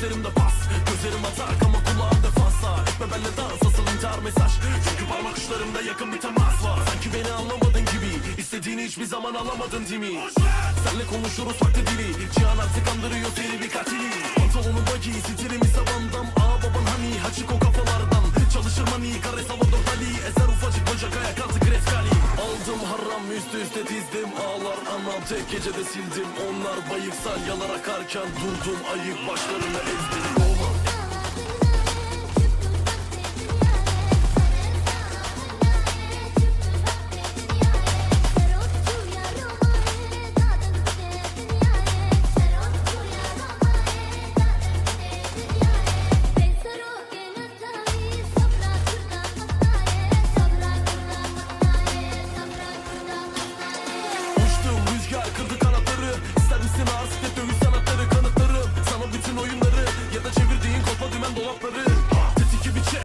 Gözlerimde pas, gözlerim atar ama kulağımda fazla. Etme benle dans, asıl intihar mesaj. Çünkü parmak uçlarımda yakın bir temas var. Sanki beni anlamadın gibi. İstediğini hiçbir zaman alamadın değil? Senle konuşuruz farklı dili. Cihan artık kandırıyor seni bir katili. Pantolonunda giy, stilimiz havanda Aldım haram üstü üste dizdim. Ağlar anam tek gecede sildim. Onlar bayık salyalar akarken Durdum. Ayık başlarını ezdim Et dövüş sanatları kanıtlarım Sana bütün oyunları Ya da çevirdiğin kolpa dümen dolapları